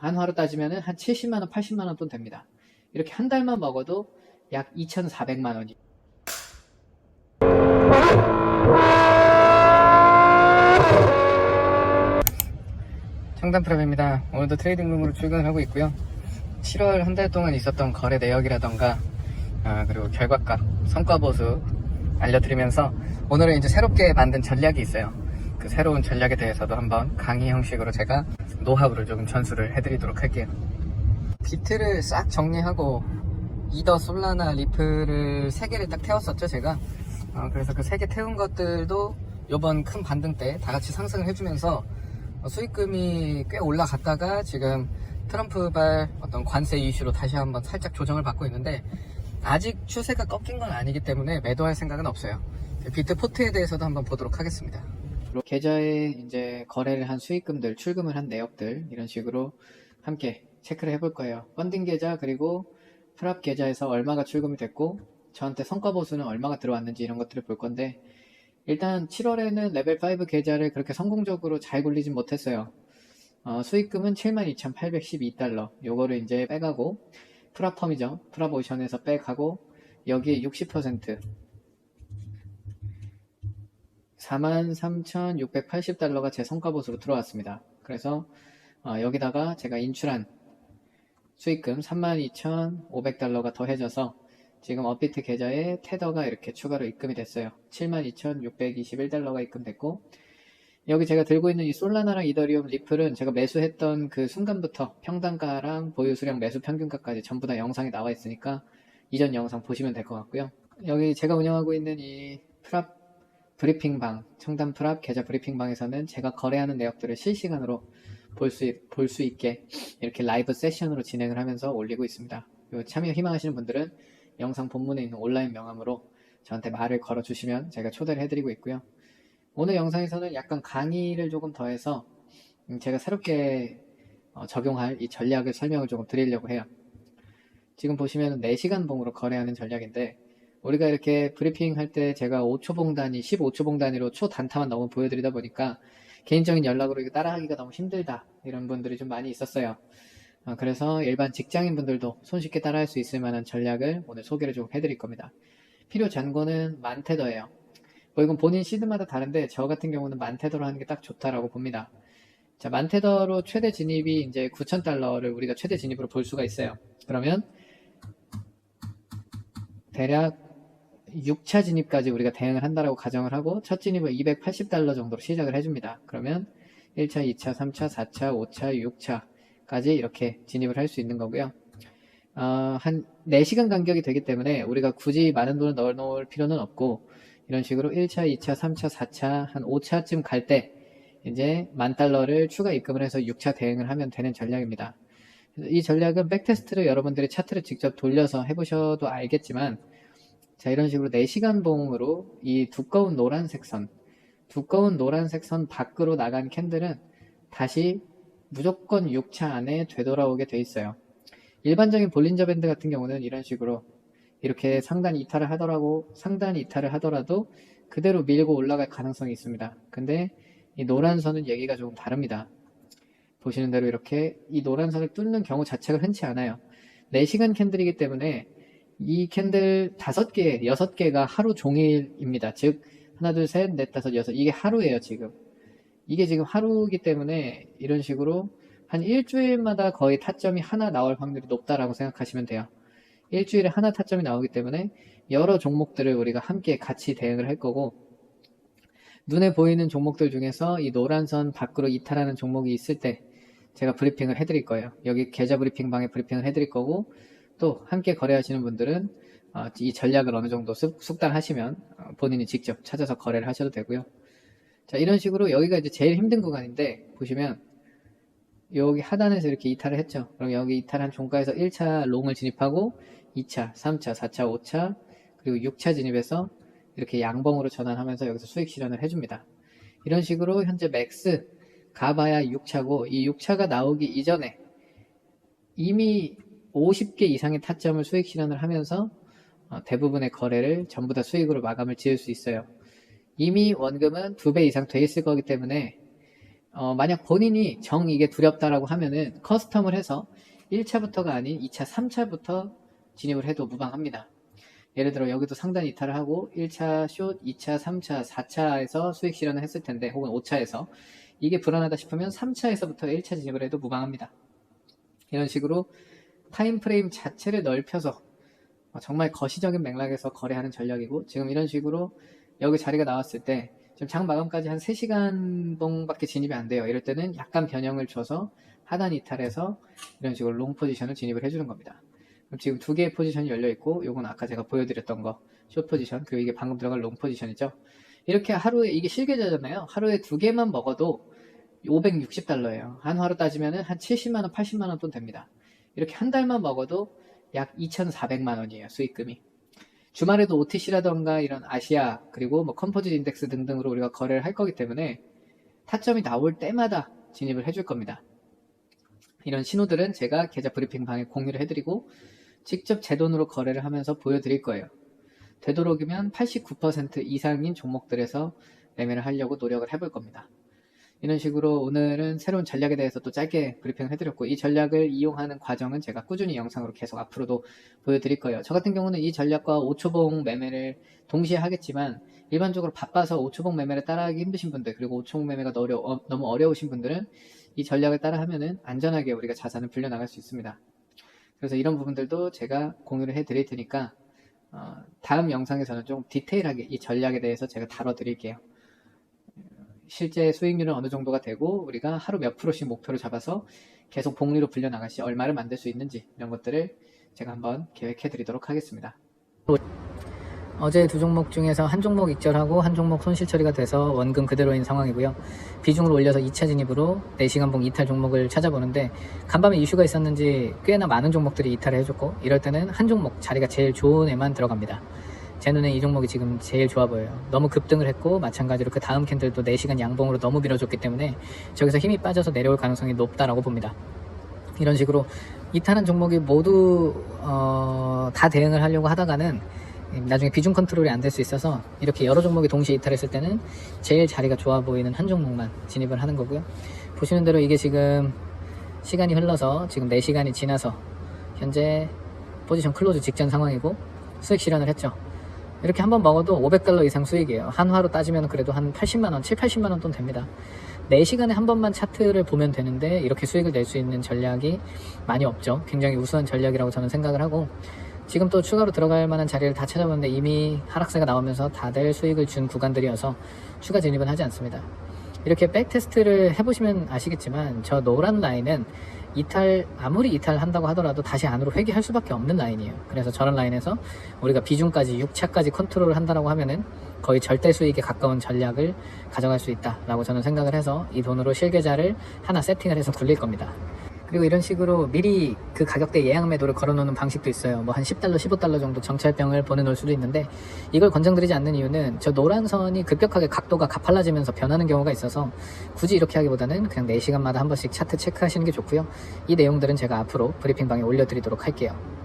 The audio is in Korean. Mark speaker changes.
Speaker 1: 한화로 따지면 한 70만원, 80만원 돈 됩니다. 이렇게 한 달만 먹어도 약 2,400만원이. 청담프랍입니다. 오늘도 트레이딩룸으로 출근을 하고 있고요. 7월 한 달 동안 있었던 거래 내역이라던가 아, 그리고 결과값, 성과 보수 알려드리면서 오늘은 이제 새롭게 만든 전략이 있어요. 그 새로운 전략에 대해서도 한번 강의 형식으로 제가 노하우를 조금 전수를 해드리도록 할게요. 비트를 싹 정리하고 이더 솔라나 리플을 3개를 딱 태웠었죠 제가 어, 그래서 그 3개 태운 것들도 요번 큰 반등 때 다 같이 상승을 해주면서 어, 수익금이 꽤 올라갔다가 지금 트럼프발 어떤 관세 이슈로 다시 한번 살짝 조정을 받고 있는데 아직 추세가 꺾인 건 아니기 때문에 매도할 생각은 없어요. 비트 포트에 대해서도 한번 보도록 하겠습니다. 계좌에 이제 거래를 한 수익금들, 출금을 한 내역들 이런 식으로 함께 체크를 해볼 거예요. 펀딩 계좌 그리고 프랍 계좌에서 얼마가 출금이 됐고 저한테 성과 보수는 얼마가 들어왔는지 이런 것들을 볼 건데 일단 7월에는 레벨 5 계좌를 그렇게 성공적으로 잘 굴리진 못했어요. 어, 수익금은 72,812달러. 요거를 이제 빼가고 프라펌이죠. 프라보션에서 빼가고 여기에 60% 43,680달러가 제 성과보수로 들어왔습니다. 그래서 어, 여기다가 제가 인출한 수익금 32,500달러가 더해져서 지금 업비트 계좌에 테더가 이렇게 추가로 입금이 됐어요. 72,621달러가 입금됐고 여기 제가 들고 있는 이 솔라나랑 이더리움 리플은 제가 매수했던 그 순간부터 평단가랑 보유 수량 매수 평균가까지 전부 다 영상이 나와 있으니까 이전 영상 보시면 될 것 같고요. 여기 제가 운영하고 있는 이 프랍 브리핑방, 청담 프랍 계좌 브리핑방에서는 제가 거래하는 내역들을 실시간으로 볼 수, 볼 수 있게 이렇게 라이브 세션으로 진행을 하면서 올리고 있습니다. 요 참여 희망하시는 분들은 영상 본문에 있는 온라인 명함으로 저한테 말을 걸어 주시면 제가 초대를 해드리고 있고요. 오늘 영상에서는 약간 강의를 조금 더해서 음, 제가 새롭게 어, 적용할 이 전략을 설명을 조금 드리려고 해요. 지금 보시면 4시간 봉으로 거래하는 전략인데 우리가 이렇게 브리핑 할 때 제가 5초 봉 단위, 15초 봉 단위로 초 단타만 너무 보여드리다 보니까 개인적인 연락으로 따라하기가 너무 힘들다 이런 분들이 좀 많이 있었어요. 어, 그래서 일반 직장인 분들도 손쉽게 따라할 수 있을 만한 전략을 오늘 소개를 좀 해드릴 겁니다. 필요 잔고는 만테더예요. 뭐 이건 본인 시드마다 다른데 저 같은 경우는 만테더로 하는 게 딱 좋다라고 봅니다. 자, 만테더로 최대 진입이 이제 9,000달러를 우리가 최대 진입으로 볼 수가 있어요. 그러면 대략 6차 진입까지 우리가 대응을 한다라고 가정을 하고 첫 진입을 280달러 정도로 시작을 해줍니다. 그러면 1차, 2차, 3차, 4차, 5차, 6차까지 이렇게 진입을 할 수 있는 거고요. 어, 한 4시간 간격이 되기 때문에 우리가 굳이 많은 돈을 넣어 놓을 필요는 없고 이런 식으로 1차, 2차, 3차, 4차, 한 5차쯤 갈 때 이제 만 달러를 추가 입금을 해서 6차 대응을 하면 되는 전략입니다. 이 전략은 백테스트로 여러분들이 차트를 직접 돌려서 해보셔도 알겠지만 자 이런 식으로 4시간 봉으로 이 두꺼운 노란색 선 두꺼운 노란색 선 밖으로 나간 캔들은 다시 무조건 6차 안에 되돌아오게 돼 있어요. 일반적인 볼린저 밴드 같은 경우는 이런 식으로 이렇게 상단 이탈을 하더라고 상단 이탈을 하더라도 그대로 밀고 올라갈 가능성이 있습니다. 근데 이 노란 선은 얘기가 조금 다릅니다. 보시는 대로 이렇게 이 노란 선을 뚫는 경우 자체가 흔치 않아요. 4시간 캔들이기 때문에 이 캔들 5개, 6개가 하루 종일입니다. 즉 하나, 둘, 셋, 넷, 다섯, 여섯 이게 하루예요 지금. 이게 지금 하루이기 때문에 이런 식으로 한 일주일마다 거의 타점이 하나 나올 확률이 높다라고 생각하시면 돼요. 일주일에 하나 타점이 나오기 때문에 여러 종목들을 우리가 함께 같이 대응을 할 거고 눈에 보이는 종목들 중에서 이 노란 선 밖으로 이탈하는 종목이 있을 때 제가 브리핑을 해드릴 거예요. 여기 계좌 브리핑 방에 브리핑을 해드릴 거고 또 함께 거래하시는 분들은 어, 이 전략을 어느 정도 숙, 숙달하시면 어, 본인이 직접 찾아서 거래를 하셔도 되고요. 자 이런 식으로 여기가 이제 제일 힘든 구간인데 보시면 여기 하단에서 이렇게 이탈을 했죠. 그럼 여기 이탈한 종가에서 1차 롱을 진입하고 2차, 3차, 4차, 5차 그리고 6차 진입해서 이렇게 양봉으로 전환하면서 여기서 수익 실현을 해줍니다. 이런 식으로 현재 맥스 가봐야 6차고 이 6차가 나오기 이전에 이미 50개 이상의 타점을 수익 실현을 하면서 어, 대부분의 거래를 전부 다 수익으로 마감을 지을 수 있어요. 이미 원금은 2배 이상 돼 있을 거기 때문에 어, 만약 본인이 정 이게 두렵다라고 하면은 커스텀을 해서 1차부터가 아닌 2차, 3차부터 진입을 해도 무방합니다. 예를 들어 여기도 상단 이탈을 하고 1차 숏, 2차, 3차, 4차에서 수익 실현을 했을 텐데 혹은 5차에서 이게 불안하다 싶으면 3차에서부터 1차 진입을 해도 무방합니다. 이런 식으로 타임프레임 자체를 넓혀서 어, 정말 거시적인 맥락에서 거래하는 전략이고 지금 이런 식으로 여기 자리가 나왔을 때 지금 장 마감까지 한 3시간 동밖에 진입이 안 돼요. 이럴 때는 약간 변형을 줘서 하단 이탈해서 이런 식으로 롱 포지션을 진입을 해주는 겁니다. 그럼 지금 두 개의 포지션이 열려 있고 요건 아까 제가 보여드렸던 거 숏 포지션 그리고 이게 방금 들어갈 롱 포지션이죠. 이렇게 하루에 이게 실계좌잖아요. 하루에 두 개만 먹어도 560달러예요. 한 화로 따지면은 한 70만원, 80만원 돈 됩니다. 이렇게 한 달만 먹어도 약 2,400만 원이에요. 수익금이. 주말에도 OTC라던가 이런 아시아 그리고 뭐 컴포짓 인덱스 등등으로 우리가 거래를 할 거기 때문에 타점이 나올 때마다 진입을 해줄 겁니다. 이런 신호들은 제가 계좌 브리핑 방에 공유를 해드리고 직접 제 돈으로 거래를 하면서 보여드릴 거예요. 되도록이면 89% 이상인 종목들에서 매매를 하려고 노력을 해볼 겁니다. 이런 식으로 오늘은 새로운 전략에 대해서 또 짧게 브리핑을 해드렸고 이 전략을 이용하는 과정은 제가 꾸준히 영상으로 계속 앞으로도 보여드릴 거예요. 저 같은 경우는 이 전략과 5초봉 매매를 동시에 하겠지만 일반적으로 바빠서 5초봉 매매를 따라하기 힘드신 분들 그리고 5초봉 매매가 어, 너무 어려우신 분들은 이 전략을 따라 하면은 안전하게 우리가 자산을 불려나갈 수 있습니다. 그래서 이런 부분들도 제가 공유를 해드릴 테니까 어, 다음 영상에서는 좀 디테일하게 이 전략에 대해서 제가 다뤄드릴게요. 실제 수익률은 어느 정도가 되고 우리가 하루 몇 프로씩 목표를 잡아서 계속 복리로 불려 나갈 시 얼마를 만들 수 있는지 이런 것들을 제가 한번 계획해 드리도록 하겠습니다. 어제 두 종목 중에서 한 종목 익절하고 한 종목 손실 처리가 돼서 원금 그대로인 상황이고요. 비중을 올려서 2차 진입으로 4시간 봉 이탈 종목을 찾아보는데 간밤에 이슈가 있었는지 꽤나 많은 종목들이 이탈을 해줬고 이럴 때는 한 종목 자리가 제일 좋은 애만 들어갑니다. 제 눈에 이 종목이 지금 제일 좋아 보여요. 너무 급등을 했고 마찬가지로 그 다음 캔들도 4시간 양봉으로 너무 밀어줬기 때문에 저기서 힘이 빠져서 내려올 가능성이 높다라고 봅니다. 이런 식으로 이탈한 종목이 모두 어, 다 대응을 하려고 하다가는 나중에 비중 컨트롤이 안 될 수 있어서 이렇게 여러 종목이 동시에 이탈했을 때는 제일 자리가 좋아 보이는 한 종목만 진입을 하는 거고요. 보시는 대로 이게 지금 시간이 흘러서 지금 4시간이 지나서 현재 포지션 클로즈 직전 상황이고 수익 실현을 했죠. 이렇게 한 번 먹어도 500달러 이상 수익이에요. 한화로 따지면 그래도 한 80만원, 7, 80만원 돈 됩니다. 4시간에 한 번만 차트를 보면 되는데 이렇게 수익을 낼 수 있는 전략이 많이 없죠. 굉장히 우수한 전략이라고 저는 생각을 하고 지금 또 추가로 들어갈 만한 자리를 다 찾아봤는데 이미 하락세가 나오면서 다들 수익을 준 구간들이어서 추가 진입은 하지 않습니다. 이렇게 백테스트를 해보시면 아시겠지만 저 노란 라인은 이탈 아무리 이탈한다고 하더라도 다시 안으로 회귀할 수밖에 없는 라인이에요. 그래서 저런 라인에서 우리가 비중까지 6차까지 컨트롤을 한다라고 하면은 거의 절대 수익에 가까운 전략을 가져갈 수 있다라고 저는 생각을 해서 이 돈으로 실계좌를 하나 세팅을 해서 굴릴 겁니다. 그리고 이런 식으로 미리 그 가격대 예약 매도를 걸어놓는 방식도 있어요. 뭐 한 10달러, 15달러 정도 정찰병을 보내놓을 수도 있는데 이걸 권장드리지 않는 이유는 저 노란 선이 급격하게 각도가 가팔라지면서 변하는 경우가 있어서 굳이 이렇게 하기보다는 그냥 4시간마다 한 번씩 차트 체크하시는 게 좋고요. 이 내용들은 제가 앞으로 브리핑방에 올려드리도록 할게요.